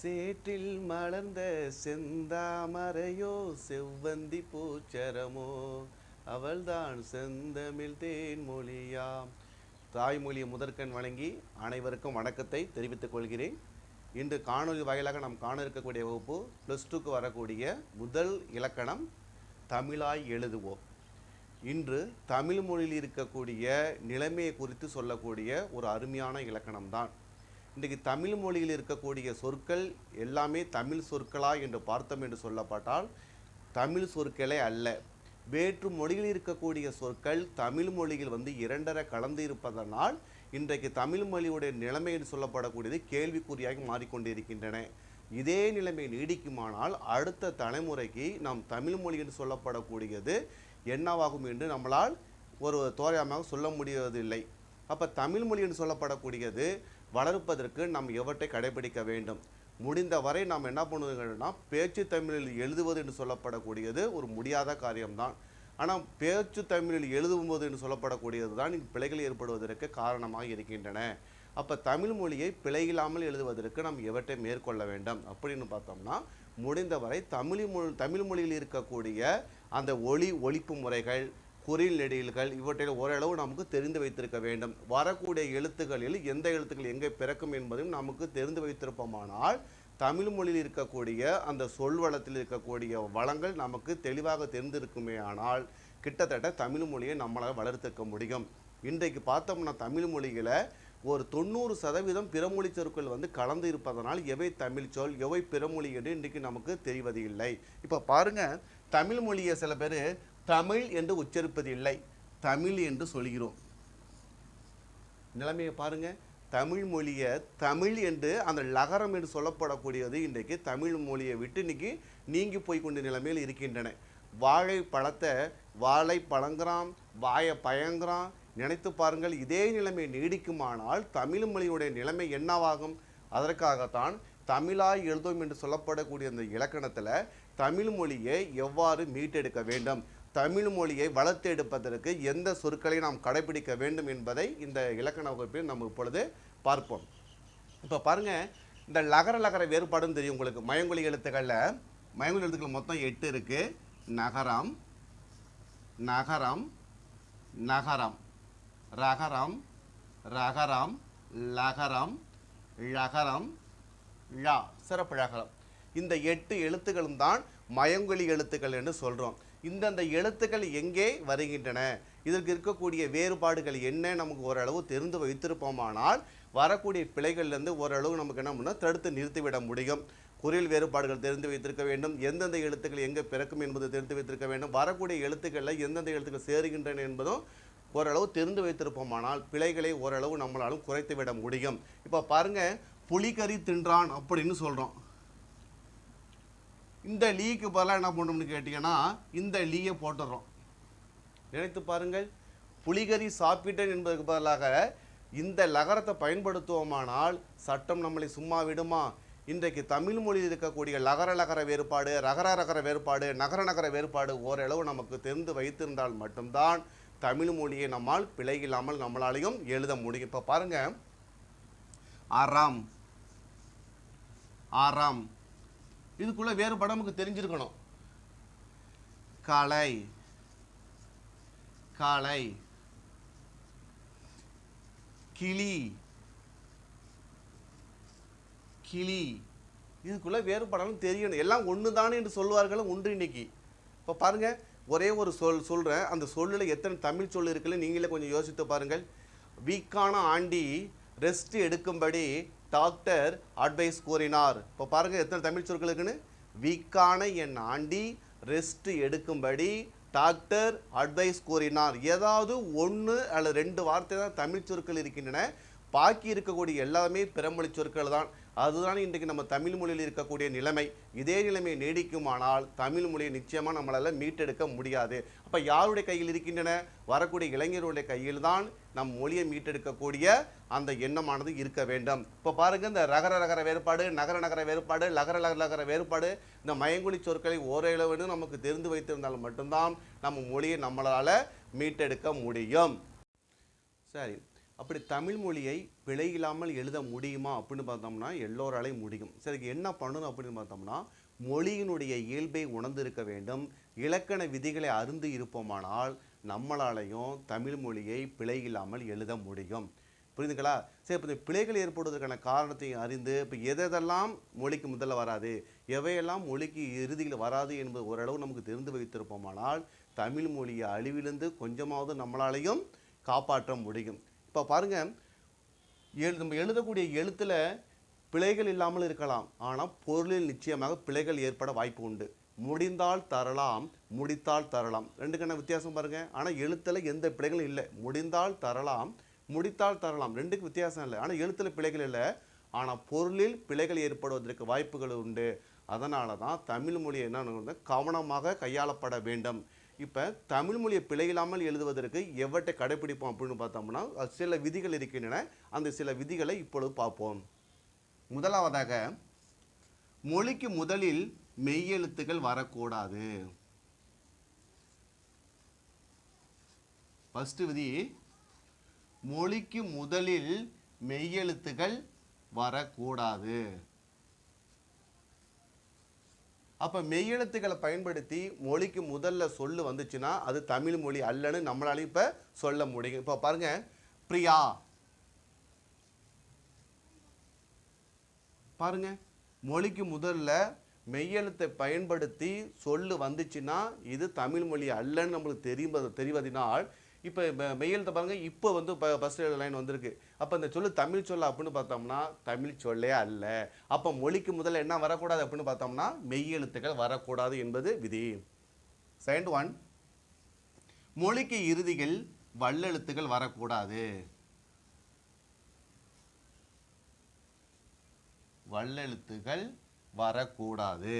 சேற்றில் மலர்ந்த செந்தாமரையோ செவ்வந்தி பூச்சரமோ அவள்தான் செந்தமிழ் தேன்மொழியாம். தாய்மொழியை முதற்கண் வழங்கி அனைவருக்கும் வணக்கத்தை தெரிவித்துக் கொள்கிறேன். இன்று காணொலி வாயிலாக நாம் காண இருக்கக்கூடிய வகுப்பு ப்ளஸ் டூக்கு வரக்கூடிய முதல் இலக்கணம் தமிழாய் எழுதுவோம். இன்று தமிழ் மொழியில் இருக்கக்கூடிய நிலைமையை குறித்து சொல்லக்கூடிய ஒரு அருமையான இலக்கணம் தான் இன்றைக்கு தமிழ் மொழியில் இருக்கக்கூடிய சொற்கள் எல்லாமே தமிழ் சொற்களா என்று பார்த்தோம் என்று சொல்லப்பட்டால் தமிழ் சொற்களே அல்ல. வேற்று மொழியில் இருக்கக்கூடிய சொற்கள் தமிழ் மொழியில் வந்து இரண்டரை கலந்து இருப்பதனால் இன்றைக்கு தமிழ் மொழியுடைய நிலைமை என்று சொல்லப்படக்கூடியது கேள்விக்குறியாகி மாறிக்கொண்டிருக்கின்றன. இதே நிலைமை நீடிக்குமானால் அடுத்த தலைமுறைக்கு நாம் தமிழ் மொழி என்று சொல்லப்படக்கூடியது என்னவாகும் என்று நம்மளால் ஒரு தோராயமாக சொல்ல முடிவதில்லை. அப்போ தமிழ் மொழி என்று சொல்லப்படக்கூடியது வளர்ப்பதற்கு நாம் எவற்றை கடைபிடிக்க வேண்டும்? முடிந்த வரை நாம் என்ன பண்ணுவதுன்னா பேச்சு தமிழில் எழுதுவது என்று சொல்லப்படக்கூடியது ஒரு முடியாத காரியம்தான். ஆனால் பேச்சு தமிழில் எழுதும்போது என்று சொல்லப்படக்கூடியது தான் பிழைகள் ஏற்படுவதற்கு காரணமாக இருக்கின்றன. அப்போ தமிழ் மொழியை பிழையில்லாமல் எழுதுவதற்கு நாம் எவற்றை மேற்கொள்ள வேண்டும்? அப்படின்னு பார்த்தோம்னா முடிந்தவரை தமிழ் மொழி தமிழ் மொழியில் இருக்கக்கூடிய அந்த ஒளி ஒழிப்பு முறைகள் குறில் இவற்றில் ஓரளவு நமக்கு தெரிந்து வைத்திருக்க வேண்டும். வரக்கூடிய எழுத்துக்களில் எந்த எழுத்துக்கள் எங்கே பிறக்கும் என்பதையும் நமக்கு தெரிந்து வைத்திருப்போமானால் தமிழ் மொழியில் இருக்கக்கூடிய அந்த சொல்வளத்தில் இருக்கக்கூடிய வளங்கள் நமக்கு தெளிவாக தெரிந்திருக்குமே ஆனால் கிட்டத்தட்ட தமிழ் மொழியை நம்மளால் வளர்த்துக்க முடியும். இன்றைக்கு பார்த்தோம்னா தமிழ் மொழியில் ஒரு தொண்ணூறு சதவீதம் பிறமொழி சொற்கள் வந்து கலந்து இருப்பதனால் எவை தமிழ் சொல் எவை பிறமொழி என்று இன்றைக்கு நமக்கு தெரிவது இல்லை. இப்போ பாருங்க தமிழ் மொழியை சில பேர் தமிழ் என்று உச்சரிப்பது இல்லை. தமிழ் என்று சொல்கிறோம். நிலைமையை பாருங்க. தமிழ் மொழியை தமிழ் என்று அந்த லகரம் என்று சொல்லப்படக்கூடியது இன்றைக்கு தமிழ் மொழியை விட்டு இன்னைக்கு நீங்கி போய் கொண்ட நிலைமையில் இருக்கின்றன. வாழை பழத்தை வாழை பழங்குறான் வாயை பயங்குறான். நினைத்து பாருங்கள் இதே நிலைமை நீடிக்குமானால் தமிழ் மொழியுடைய நிலைமை என்னவாகும்? அதற்காகத்தான் தமிழாய் எழுதும் என்று சொல்லப்படக்கூடிய அந்த இலக்கணத்தில் தமிழ் மொழியை எவ்வாறு மீட்டெடுக்க வேண்டும்? தமிழ் மொழியை வளர்த்து எடுப்பதற்கு எந்த சொற்களை நாம் கடைபிடிக்க வேண்டும் என்பதை இந்த இலக்கண வகுப்பில் நம்ம இப்பொழுது பார்ப்போம். இப்போ பாருங்கள் இந்த லகர லகர வேறுபாடுன்னு தெரியும் உங்களுக்கு. மயங்கொழி எழுத்துக்களில் மயங்கொழி எழுத்துக்கள் மொத்தம் எட்டு இருக்குது நகரம் நகரம் நகரம். ரகரம் ரகரம் லகரம் ழகரம் ழா. சிறப்பு ழகரம் இந்த எட்டு எழுத்துக்களும் தான் மயங்கொழி எழுத்துக்கள் என்று சொல்கிறோம் இந்தந்த எழுத்துக்கள் எங்கே வருகின்றன? இதற்கு இருக்கக்கூடிய வேறுபாடுகள் என்ன? நமக்கு ஓரளவு தெரிந்து வைத்திருப்போமானால் வரக்கூடிய பிழைகள்லேருந்து ஓரளவு நமக்கு என்ன பண்ணால் தடுத்து நிறுத்திவிட முடியும். குரல் வேறுபாடுகள் தெரிந்து வைத்திருக்க வேண்டும். எந்தெந்த எழுத்துக்கள் எங்கே பிறக்கும் என்பது தெரிந்து வைத்திருக்க வேண்டும். வரக்கூடிய எழுத்துக்களில் எந்தெந்த எழுத்துக்கள் சேருகின்றன என்பதும் ஓரளவு தெரிந்து வைத்திருப்போமானால் பிழைகளை ஓரளவு நம்மளாலும் குறைத்து விட முடியும். இப்போ பாருங்க புலிகறி தின்றான் அப்படின்னு சொல்கிறோம் இந்த லீக்கு பதிலாக என்ன பண்ணணும்னு கேட்டிங்கன்னா இந்த லீயை போட்டுடுறோம். நினைத்து பாருங்கள் புலிகறி சாப்பிட்டேன் என்பதற்கு பதிலாக இந்த லகரத்தை பயன்படுத்துவோமானால் சட்டம் நம்மளை சும்மா விடுமா? இன்றைக்கு தமிழ் மொழியில் இருக்கக்கூடிய லகர லகர வேறுபாடு ரகர ரகர வேறுபாடு நகர நகர வேறுபாடு ஓரளவு நமக்கு தெரிந்து வைத்திருந்தால் மட்டும்தான் தமிழ் மொழியை நம்மால் பிழை இல்லாமல் நம்மளாலையும் எழுத முடியும். இப்போ பாருங்கள் ஆறாம். ஆறாம். இதுக்குள்ள வேறுபாடு நமக்கு தெரிஞ்சிருக்கணும். கலை. கலை. கிளி. கிளி. இதுக்குள்ள வேறுபாடாலும் தெரியணும். எல்லாம் ஒன்று தானே என்று சொல்லுவார்களும் உண்டு இன்னைக்கு. இப்போ பாருங்க ஒரே ஒரு சொல் சொல்கிறேன் அந்த சொல்லில் எத்தனை தமிழ் சொல் இருக்குல்ல நீங்களே கொஞ்சம் யோசித்து பாருங்கள். வீக்கான ஆண்டி ரெஸ்ட் எடுக்கும்படி டாக்டர் அட்வைஸ் கூறினார். இப்போ பாருங்கள் எத்தனை தமிழ் சொற்கள் இருக்குன்னு? வீக்கான என் ஆண்டி ரெஸ்ட் எடுக்கும்படி டாக்டர் அட்வைஸ் கூறினார். ஏதாவது ஒன்று அல்லது ரெண்டு வார்த்தை தான் தமிழ் சொற்கள் இருக்கின்றன. பாக்கி இருக்கக்கூடிய எல்லாமே பிறமொழி சொற்கள் தான். அதுதான் இன்றைக்கு நம்ம தமிழ் மொழியில் இருக்கக்கூடிய நிலைமை. இதே நிலைமை நீடிக்குமானால் தமிழ் மொழியை நிச்சயமாக நம்மளால் மீட்டெடுக்க முடியாது. அப்போ யாருடைய கையில் இருக்கின்றன? வரக்கூடிய இளைஞருடைய கையில் தான் நம் மொழியை மீட்டெடுக்கக்கூடிய அந்த எண்ணமானது இருக்க வேண்டும். இப்போ பாருங்கள் இந்த ரகர ரகர வேறுபாடு நகர நகர வேறுபாடு லகர லகர லகர வேறுபாடு இந்த மயங்குழி சொற்களை ஓரளவு நமக்கு தெரிந்து வைத்திருந்தால் மட்டும்தான் நம்ம மொழியை நம்மளால் மீட்டெடுக்க முடியும். சரி. அப்படி தமிழ் மொழியை பிழை இல்லாமல் எழுத முடியுமா அப்படின்னு பார்த்தோம்னா எல்லோராலையும் முடியும். சரி என்ன பண்ணணும் அப்படின்னு பார்த்தோம்னா மொழியினுடைய இயல்பை உணர்ந்திருக்க வேண்டும். இலக்கண விதிகளை அறிந்து இருப்போமானால் நம்மளாலையும் தமிழ் மொழியை பிழை இல்லாமல் எழுத முடியும். புரியுதுங்களா சரி இப்போ இந்த பிழைகள் ஏற்படுவதற்கான காரணத்தையும் அறிந்து இப்போ எதெல்லாம் மொழிக்கு முதல்ல வராது எவையெல்லாம் மொழிக்கு இறுதியில் வராது என்பது ஓரளவு நமக்கு தெரிந்து வைத்திருப்போமானால் தமிழ் மொழியை அழிவிலிருந்து கொஞ்சமாவது நம்மளாலையும் காப்பாற்ற முடியும். இப்போ பாருங்க எழு நம்ம எழுதக்கூடிய எழுத்தில் பிழைகள் இல்லாமல் இருக்கலாம். ஆனால் பொருளில் நிச்சயமாக பிழைகள் ஏற்பட வாய்ப்பு உண்டு. முடிந்தால் தரலாம் முடித்தால் தரலாம். ரெண்டுக்கான வித்தியாசம் பாருங்கள் ஆனால் எழுத்தில் எந்த பிழைகளும் இல்லை. முடிந்தால் தரலாம் முடித்தால் தரலாம். ரெண்டுக்கு வித்தியாசம் இல்லை. ஆனால் எழுத்தில் பிழைகள் இல்லை. ஆனால் பொருளில் பிழைகள் ஏற்படுவதற்கு வாய்ப்புகள் உண்டு. அதனால தான் தமிழ் மொழி என்ன கவனமாக கையாளப்பட வேண்டும். இப்போ தமிழ் மொழியை பிழை இல்லாமல் எழுதுவதற்கு எவற்றை கடைபிடிப்போம் அப்படின்னு பார்த்தோம்னா சில விதிகள் இருக்கின்றன. அந்த சில விதிகளை இப்பொழுது பார்ப்போம். முதலாவதாக மொழிக்கு முதலில் மெய்யெழுத்துக்கள் வரக்கூடாது. ஃபஸ்ட்டு விதி மொழிக்கு முதலில் மெய்யெழுத்துகள் வரக்கூடாது. அப்போ மெய்யெழுத்துக்களை பயன்படுத்தி மொழிக்கு முதல்ல சொல்லு வந்துச்சுன்னா அது தமிழ் மொழி அல்லன்னு நம்மளால இப்போ சொல்ல முடியும். இப்போ பாருங்க பிரியா. பாருங்க மொழிக்கு முதல்ல மெய்யெழுத்தை பயன்படுத்தி சொல்லு வந்துச்சுன்னா இது தமிழ் மொழி அல்லன்னு நம்மளுக்கு தெரியும் தெரிவதினால் இப்போ மெய்யெழுத்தை பாருங்க இப்போ வந்து இப்போ லைன் வந்திருக்கு. அப்போ இந்த சொல்லு தமிழ் சொல்ல அப்படின்னு பார்த்தோம்னா தமிழ் சொல்லே அல்ல. அப்போ மொழிக்கு முதல்ல என்ன வரக்கூடாது அப்படின்னு பார்த்தோம்னா மெய்யெழுத்துக்கள் வரக்கூடாது என்பது விதி. செகண்ட் ஒன் மொழிக்கு இறுதியில் வல்லெழுத்துக்கள் வரக்கூடாது. வல்லெழுத்துகள் வரக்கூடாது.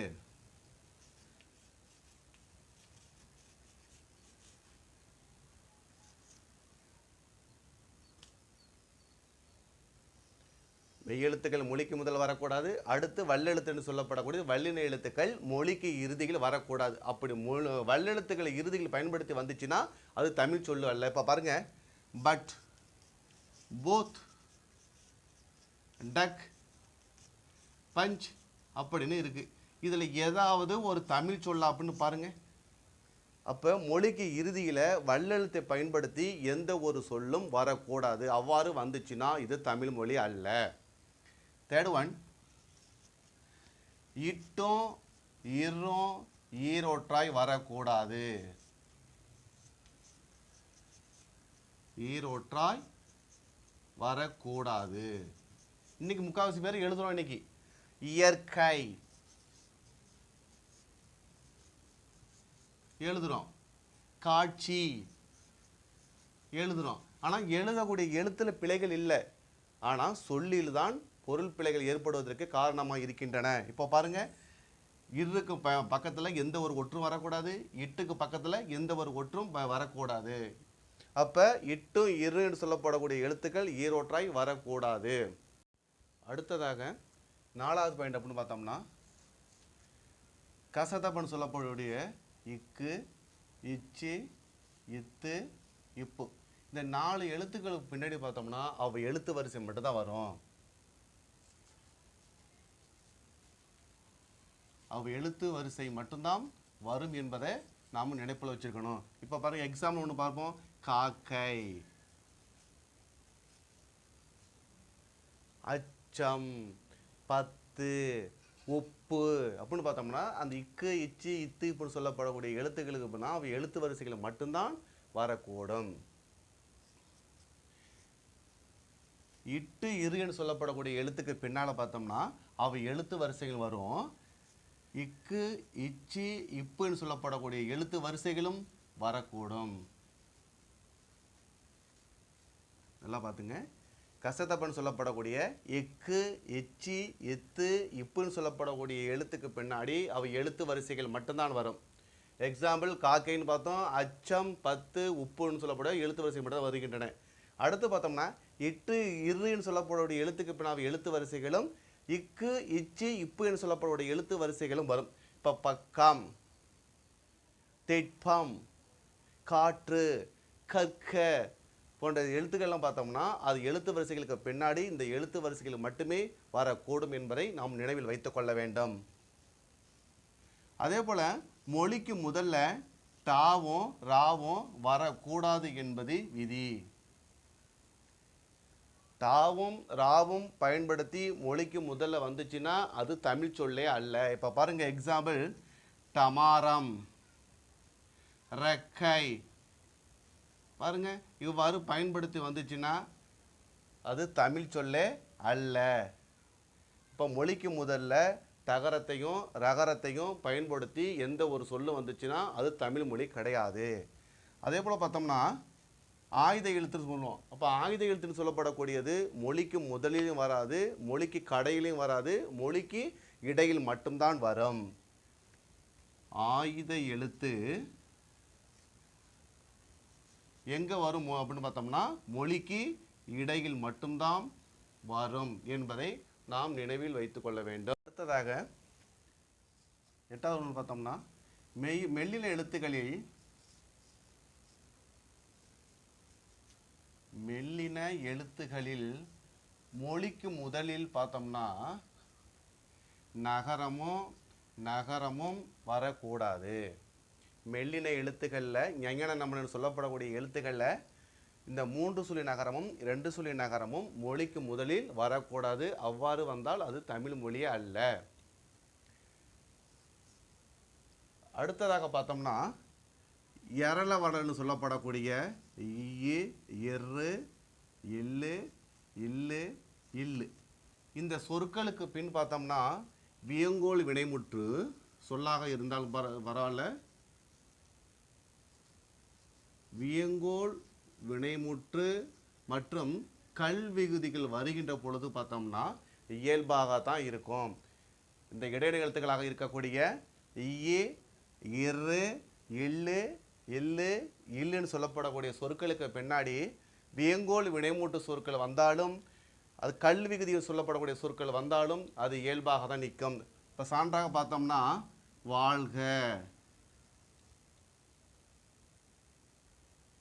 மெய்யெழுத்துக்கள் மொழிக்கு முதல் வரக்கூடாது அடுத்து வல்லெழுத்துன்னு சொல்லப்படக்கூடிய வல்லின எழுத்துக்கள் மொழிக்கு இறுதியில் வரக்கூடாது. அப்படி மொழி வல்லெழுத்துக்களை இறுதியில் பயன்படுத்தி வந்துச்சுன்னா அது தமிழ் சொல்லு அல்ல. இப்போ பாருங்க. பட் போத் டக் பஞ்ச் அப்படின்னு இருக்குது இதில் ஏதாவது ஒரு தமிழ் சொல்ல அப்படின்னு பாருங்கள் அப்போ மொழிக்கு இறுதியில் வல்லெழுத்தை பயன்படுத்தி எந்த ஒரு சொல்லும் வரக்கூடாது. அவ்வாறு வந்துச்சுன்னா இது தமிழ் மொழி அல்ல. தேர்ட் ஒன் இட்டும் இரும் ஈரோற்றாய் வரக்கூடாது. ஈரோற்றாய் வரக்கூடாது. இன்னைக்கு முக்கால்வாசி பேர் எழுதுறோம் இன்னைக்கு. இயற்கை. எழுதுறோம். காட்சி. எழுதுறோம். ஆனால் எழுதக்கூடிய எழுத்துல பிழைகள் இல்லை. ஆனால் சொல்லில் தான் பொருள் பிழைகள் ஏற்படுவதற்கு காரணமாக இருக்கின்றன. இப்போ பாருங்கள் இருக்கு ப பக்கத்தில் எந்த ஒரு ஒற்றும் வரக்கூடாது இட்டுக்கு பக்கத்தில் எந்த ஒரு ஒற்றும் ப- வரக்கூடாது. அப்போ இட்டும் இருன்னு சொல்லப்படக்கூடிய எழுத்துக்கள் ஈரோற்றாய் வரக்கூடாது. அடுத்ததாக நாலாவது பாயிண்ட் அப்படின்னு பார்த்தோம்னா கசதப்பன்னு சொல்லப்படக்கூடிய இக்கு இச்சு இத்து இப்பு. இந்த நாலு எழுத்துக்களுக்கு பின்னாடி பார்த்தோம்னா அவ எழுத்து வரிசை மட்டும்தான் வரும். அவள் எழுத்து வரிசை மட்டும்தான் வரும் என்பதை நாமும் நினைப்பில் வச்சிருக்கணும். இப்போ பாருங்கள் எக்ஸாம்பிள் ஒன்று பார்ப்போம். காக்கை. அச்சம் பத்து உப்பு அப்படின்னு பார்த்தோம்னா அந்த இக்கு இச்சு இத்து இப்படி சொல்லப்படக்கூடிய எழுத்துக்களுக்கு அப்படின்னா அவை எழுத்து வரிசைகளை மட்டும்தான் வரக்கூடும். இட்டு இருன்னு சொல்லப்படக்கூடிய எழுத்துக்கு பின்னால் பார்த்தோம்னா அவை எழுத்து வரிசைகள் வரும். இக்கு இச்சி இப்புன்னு சொல்லப்படக்கூடிய எழுத்து வரிசைகளும் வரக்கூடும். நல்லா பார்த்துங்க. கசத்தப்பன்னு சொல்லப்படக்கூடிய எக்கு எச்சி எத்து இப்புன்னு சொல்லப்படக்கூடிய எழுத்துக்கு பின்னாடி அவை எழுத்து வரிசைகள் மட்டும்தான் வரும். எக்ஸாம்பிள் காக்கைன்னு பார்த்தோம். அச்சம் பத்து உப்புன்னு சொல்லப்பட எழுத்து வரிசை மட்டும் வருகின்றன. அடுத்து பார்த்தோம்னா இட்டு இருன்னு சொல்லப்படக்கூடிய எழுத்துக்கு பின்னாடி எழுத்து வரிசைகளும் இக்கு இச்சு இப்புன்னு சொல்லப்படக்கூடிய எழுத்து வரிசைகளும் வரும். இப்போ பக்கம் திட்பம் காற்று கற்க போன்ற எழுத்துக்கள்லாம் பார்த்தோம்னா அது எழுத்து வரிசைகளுக்கு பின்னாடி இந்த எழுத்து வரிசைகள் மட்டுமே வரக்கூடும் என்பதை நாம் நினைவில் வைத்து கொள்ள வேண்டும். அதே போல் மொழிக்கு முதல்ல டாவும் ராவும் வரக்கூடாது என்பது விதி. தாவும் ராவும் பயன்படுத்தி மொழிக்கு முதல்ல வந்துச்சுன்னா அது தமிழ் சொல்லே அல்ல. இப்போ பாருங்கள் எக்ஸாம்பிள் டமாரம் ரெக்கை. பாருங்க இவ்வாறு பயன்படுத்தி வந்துச்சுன்னா அது தமிழ் சொல்லே அல்ல. இப்போ மொழிக்கு முதல்ல தகரத்தையும் ரகரத்தையும் பயன்படுத்தி எந்த ஒரு சொல்லு வந்துச்சுன்னா அது தமிழ் மொழி கிடையாது. அதே போல் பார்த்தோம்னா ஆயுத எழுத்துன்னு சொல்லுவோம். அப்போ ஆயுத எழுத்துன்னு சொல்லப்படக்கூடியது மொழிக்கு முதலிலும் வராது மொழிக்கு கடையிலையும் வராது மொழிக்கு இடையில் மட்டும்தான் வரும். ஆயுத எழுத்து எங்கே வரும் அப்படின்னு பார்த்தோம்னா மொழிக்கு இடையில் மட்டும்தான் வரும் என்பதை நாம் நினைவில் வைத்து கொள்ள வேண்டும். அடுத்ததாக எட்டாவது ஒன்று பார்த்தோம்னா மெய் மெல்லின எழுத்துக்களில் மெல்லின எழுத்துகளில் மொழிக்கு முதலில் பார்த்தோம்னா நகரமும் நகரமும் வரக்கூடாது. மெல்லின எழுத்துக்களில் ஞங்கன நம்மளன்னு சொல்லப்படக்கூடிய எழுத்துக்களில் இந்த மூன்று சுழி நகரமும் ரெண்டு சுழி நகரமும் மொழிக்கு முதலில் வரக்கூடாது. அவ்வாறு வந்தால் அது தமிழ் மொழி அல்ல. அடுத்ததாக பார்த்தோம்னா எரள வடன்னு சொல்லப்படக்கூடிய இ எரு இல்லு இல்லு இல்லு. இந்த சொற்களுக்கு பின் பார்த்தோம்னா வியங்கோல் வினைமுற்று சொல்லாக இருந்தால் பர பரவாயில்ல வியங்கோல் வினைமுற்று மற்றும் கல்விகுதிகள் வருகின்ற பொழுது பார்த்தோம்னா இயல்பாக தான் இருக்கும். இந்த இடையிடை எழுத்துக்களாக இருக்கக்கூடிய இ இரு இல்லு இல்லு இல்லைன்னு சொல்லப்படக்கூடிய சொற்களுக்கு பின்னாடி வியங்கோல் வினைமூட்டு சொற்கள் வந்தாலும் அது கல்விகுதியில் சொல்லப்படக்கூடிய சொற்கள் வந்தாலும் அது இயல்பாக தான் நிற்கும். இப்போ சான்றாக பார்த்தோம்னா வாழ்க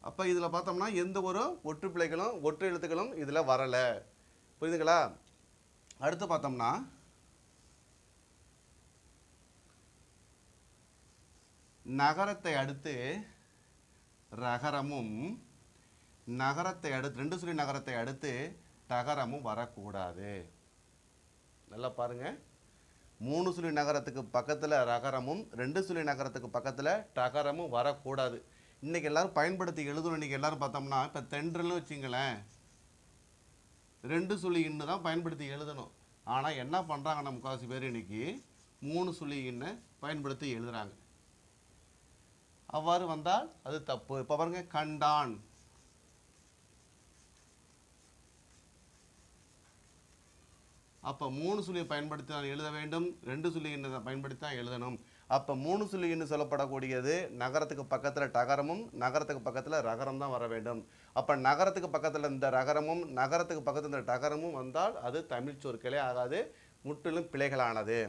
அப்போ இதில் பார்த்தோம்னா எந்த ஒரு ஒற்றுப்பிழைகளும் ஒற்று எழுத்துக்களும் இதில் வரலை. புரியுதுங்களா? அடுத்து பார்த்தோம்னா நகரத்தை அடுத்து ரகரமும் நகரத்தை அடுத்து ரெண்டு சொல்லி நகரத்தை அடுத்து டகரமும் வரக்கூடாது. நல்லா பாருங்க. மூணு சுழி நகரத்துக்கு பக்கத்தில் ரகரமும் ரெண்டு சுழி நகரத்துக்கு பக்கத்தில் டகரமும் வரக்கூடாது. இன்றைக்கி எல்லாரும் பயன்படுத்தி எழுதணும். இன்றைக்கி எல்லாரும் பார்த்தோம்னா இப்போ தென்றல்னு வச்சுங்களேன் ரெண்டு சுழி இன்னு தான் பயன்படுத்தி எழுதணும். ஆனால் என்ன பண்ணுறாங்க நம்ம முக்கால்வாசி பேர் இன்னைக்கு? மூணு சுழி இன்னு பயன்படுத்தி எழுதுறாங்க. அவ்வாறு வந்தால் அது தப்பு. இப்போ பாருங்க கண்டான். அப்போ மூணு சுழியை பயன்படுத்தி தான் எழுத வேண்டும் ரெண்டு சுழி எண்ணை பயன்படுத்தி தான் எழுதணும். அப்போ மூணு சுழி என்று சொல்லப்படக்கூடியது நகரத்துக்கு பக்கத்தில் டகரமும் நகரத்துக்கு பக்கத்தில் ரகரம் தான் வர வேண்டும். அப்போ நகரத்துக்கு பக்கத்தில் இந்த ரகரமும் நகரத்துக்கு பக்கத்தில் இந்த டகரமும் வந்தால் அது தமிழ் சொற்களே ஆகாது முற்றிலும் பிழைகளானது.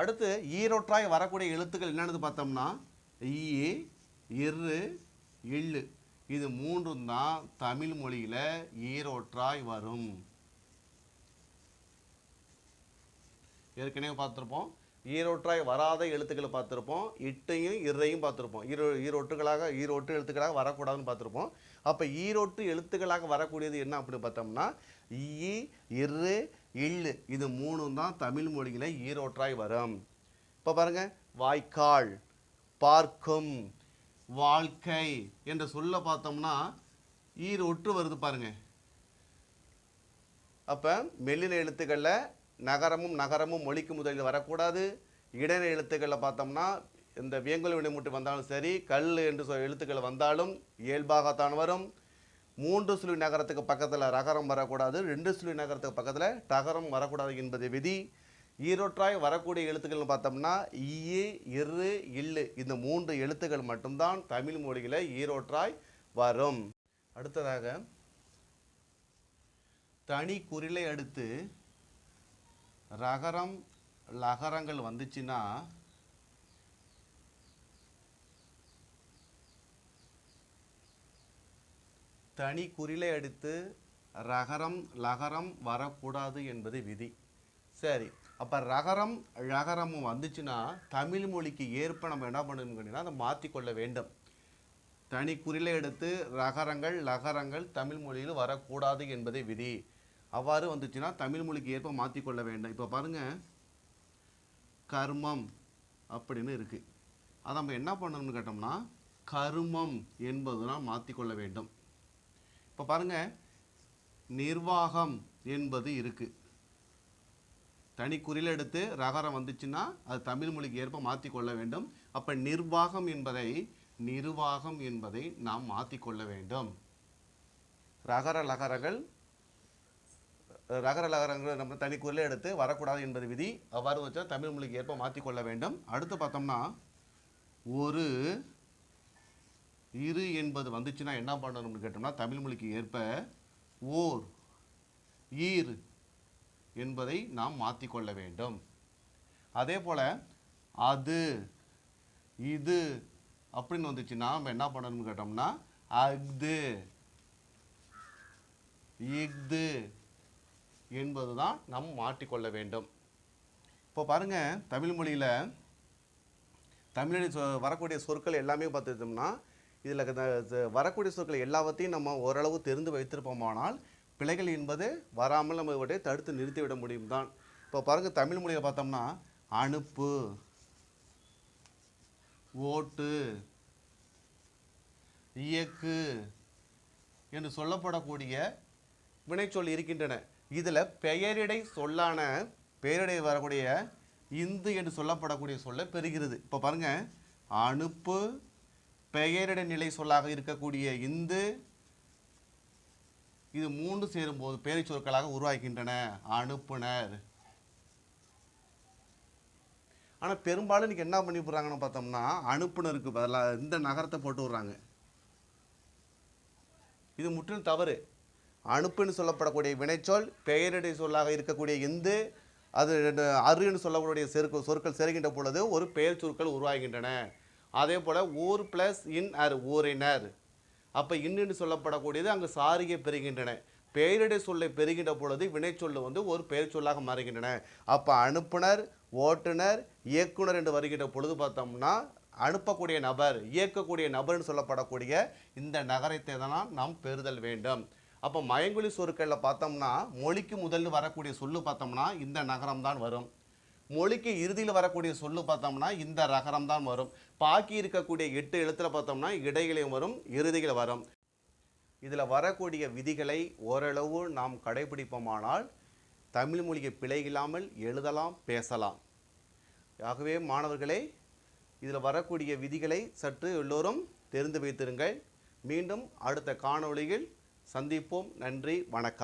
அடுத்து ஈரோற்றாய் வரக்கூடிய எழுத்துக்கள் என்னென்னு பார்த்தோம்னா ஈ இரு இள்ளு. இது மூன்றும் தான் தமிழ் மொழியில் ஈரோற்றாய் வரும். ஏற்கனவே பார்த்துருப்போம். ஈரோற்றாய் வராத எழுத்துக்களை பார்த்துருப்போம். இட்டையும் இறையும் பார்த்துருப்போம். ஈரோ ஈரோட்டுகளாக ஈரோட்டு எழுத்துக்களாக வரக்கூடாதுன்னு பார்த்துருப்போம். அப்போ ஈரோட்டு எழுத்துக்களாக வரக்கூடியது என்ன அப்படின்னு பார்த்தோம்னா ஈ இரு இல் இது மூணும் தான் தமிழ் மொழியில் ஈரோற்றாய் வரும். இப்போ பாருங்க வாய்க்கால் பார்க்கும் வாழ்க்கை என்ற சொல்ல பார்த்தோம்னா ஈர் ஒற்று வருது பாருங்க. அப்போ மெல்லின எழுத்துக்களில் நகரமும் நகரமும் மொழிக்கு முதலில் வரக்கூடாது. இடைநிலை எழுத்துக்களில் பார்த்தோம்னா இந்த வியங்கல் வினைமுட்டு வந்தாலும் சரி கல் என்று சொல் எழுத்துக்கள் வந்தாலும் இயல்பாகத்தான் வரும். மூன்று சுழி நகரத்துக்கு பக்கத்தில் ரகரம் வரக்கூடாது ரெண்டு சுழி நகரத்துக்கு பக்கத்தில் டகரம் வரக்கூடாது என்பது விதி. ஈரொற்றாய் வரக்கூடிய எழுத்துக்கள்னு பார்த்தோம்னா ஈ இரு இல்லு இந்த மூன்று எழுத்துக்கள் மட்டும்தான் தமிழ் மொழியில் ஈரொற்றாய் வரும். அடுத்ததாக தனி குரிலை அடுத்து ரகரம் லகரங்கள் வந்துச்சுன்னா தனி குறிலை அடுத்து ரகரம் லகரம் வரக்கூடாது என்பது விதி. சரி அப்போ ரகரம் ழகரமும் வந்துச்சுன்னா தமிழ் மொழிக்கு ஏற்ப நம்ம என்ன பண்ணணும் கேட்டிங்கன்னா அதை மாற்றிக்கொள்ள வேண்டும். தனி குறிலை எடுத்து ரகரங்கள் லகரங்கள் தமிழ் மொழியில் வரக்கூடாது என்பதே விதி. அவ்வாறு வந்துச்சுன்னா தமிழ் மொழிக்கு ஏற்ப மாற்றிக்கொள்ள வேண்டும். இப்போ பாருங்கள் கர்மம் அப்படின்னு இருக்குது அதை நம்ம என்ன பண்ணணும்னு கேட்டோம்னா கருமம் என்பதுனால் மாற்றிக்கொள்ள வேண்டும். இப்போ பாருங்க. நிர்வாகம் என்பது இருக்குது தனி குறில் எடுத்து ரகரம் வந்துச்சுன்னா அது தமிழ் மொழிக்கு ஏற்ப மாற்றிக்கொள்ள வேண்டும். அப்போ நிர்வாகம் என்பதை நிர்வாகம் என்பதை நாம் மாற்றிக்கொள்ள வேண்டும். ரகர லகரங்கள் ரகர லகரங்கள் நம்ம தனி குறில் எடுத்து வரக்கூடாது என்பது விதி. அவ்வாறு வச்சால் தமிழ் மொழிக்கு ஏற்ப மாற்றிக்கொள்ள வேண்டும். அடுத்து பார்த்தோம்னா ஒரு இரு என்பது வந்துச்சுன்னா என்ன பண்ணணும்னு கேட்டோம்னா தமிழ் மொழிக்கு ஏற்ப ஓர் ஈர் என்பதை நாம் மாற்றிக்கொள்ள வேண்டும். அதே போல் அது இது அப்படின்னு வந்துச்சுன்னா நம்ம என்ன பண்ணணும்னு கேட்டோம்னா அஃது இஃது என்பது தான் நாம் மாற்றிக்கொள்ள வேண்டும். இப்போ பாருங்க தமிழ் மொழியில் தமிழில் சொ- வரக்கூடிய சொற்கள் எல்லாமே பார்த்துட்டோம்னா இதில் வரக்கூடிய சொற்கள் எல்லாவற்றையும் நம்ம ஓரளவு தெரிந்து வைத்திருப்போமானால் பிழைகள் என்பது வராமல் நம்ம இவற்றை தடுத்து நிறுத்திவிட முடியும் தான். இப்போ பாருங்கள் தமிழ் மொழியில் பார்த்தோம்னா அனுப்பு ஓட்டு இயக்கு என்று சொல்லப்படக்கூடிய வினைச்சொல் இருக்கின்றன. இதில் பெயரிடை சொல்லான பெயரிடை வரக்கூடிய இந்து என்று சொல்லப்படக்கூடிய சொல்ல பெறுகிறது. இப்போ பாருங்கள் அனுப்பு பெயரிட நிலை சொல்லாக இருக்கக்கூடிய இந்து இது மூன்று சேரும்போது பெயர் சொற்களாக உருவாகின்றன. அனுப்புனர். ஆனால் பெரும்பாலும் இன்னைக்கு என்ன பண்ணி போடுறாங்கன்னு பார்த்தோம்னா அனுப்புனருக்கு பதிலாக இந்த நகரத்தை போட்டு விடுறாங்க. இது முற்றிலும் தவறு. அனுப்புன்னு சொல்லப்படக்கூடிய வினைச்சொல் பெயரிடை சொல்லாக இருக்கக்கூடிய இந்து அது அருன்னு சொல்லக்கூடிய செருக்கு சொற்கள் செருகின்ற பொழுது ஒரு பெயர் சொற்கள் உருவாகின்றன. அதே போல் ஊர் ப்ளஸ் இன் அர் ஊரினர். அப்போ இன்னுன்னு சொல்லப்படக்கூடியது அங்கு சாரியை பெறுகின்றன. பெயரிடை சொல்லை பெறுகின்ற பொழுது வினைச்சொல் வந்து ஒரு பெயர் சொல்லாக மாறுகின்றன. அப்போ அனுப்புனர் ஓட்டுநர் இயக்குனர் என்று வருகின்ற பொழுது பார்த்தோம்னா அனுப்பக்கூடிய நபர் இயக்கக்கூடிய நபர்னு சொல்லப்படக்கூடிய இந்த நகரத்தை தான் நாம் பெறுதல் வேண்டும். அப்போ மயங்குழி சொற்களில் பார்த்தோம்னா மொழிக்கு முதல்ல வரக்கூடிய சொல்லு பார்த்தோம்னா இந்த நகரம் தான் வரும். மொழிக்கு இறுதியில் வரக்கூடிய சொல்லு பார்த்தோம்னா இந்த ரகரம் தான் வரும். பாக்கி இருக்கக்கூடிய எட்டு எழுத்துல பார்த்தோம்னா இடையிலையும் வரும் இறுதியில் வரும். இதில் வரக்கூடிய விதிகளை ஓரளவு நாம் கடைபிடிப்போமானால் தமிழ் மொழியை பிழை இல்லாமல் எழுதலாம் பேசலாம். ஆகவே மாணவர்களே இதில் வரக்கூடிய விதிகளை சற்று எல்லோரும் தெரிந்து வைத்திருங்கள். மீண்டும் அடுத்த காணொளியில் சந்திப்போம். நன்றி வணக்கம்.